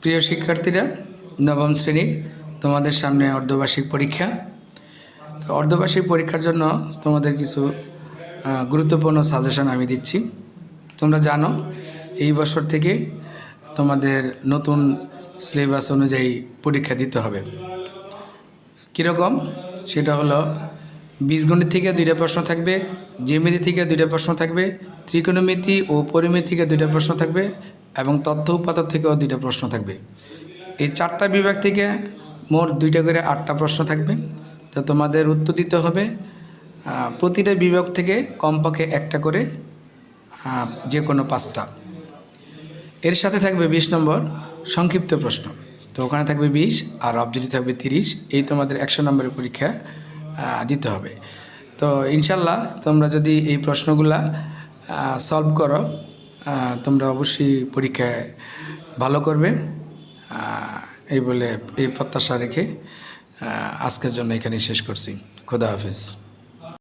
প্রিয় শিক্ষার্থীরা, নবম শ্রেণির তোমাদের সামনে অর্ধবার্ষিক পরীক্ষা। তো অর্ধবার্ষিক পরীক্ষার জন্য তোমাদের কিছু গুরুত্বপূর্ণ সাজেশন আমি দিচ্ছি। তোমরা জানো, এই বছর থেকে তোমাদের নতুন সিলেবাস অনুযায়ী পরীক্ষা দিতে হবে। কীরকম? সেটা হলো, বীজগণিত থেকে দুইটা প্রশ্ন থাকবে, জ্যামিতি থেকে দুইটা প্রশ্ন থাকবে, ত্রিকোণমিতি ও পরিমিতি থেকে দুইটা প্রশ্ন থাকবে এবং তথ্য উপাত্ত থেকেও দুইটা প্রশ্ন থাকবে। এই চারটা বিভাগ থেকে মোট দুইটা করে আটটা প্রশ্ন থাকবে। তো তোমাদের উত্তর দিতে হবে প্রতিটা বিভাগ থেকে কমপক্ষে একটা করে যে কোনো পাঁচটা। এর সাথে থাকবে বিশ নম্বর সংক্ষিপ্ত প্রশ্ন। তো ওখানে থাকবে বিশ, আর অবজেক্টিভ থাকবে তিরিশ। এই তোমাদের একশো নম্বরের পরীক্ষা দিতে হবে। তো ইনশাল্লাহ তোমরা যদি এই প্রশ্নগুলা সলভ করো তোমরা অবশ্যই পরীক্ষায় ভালো করবে। এই বলে এই প্রত্যাশা রেখে আজকের জন্য এখানেই শেষ করছি। খোদা হাফিজ।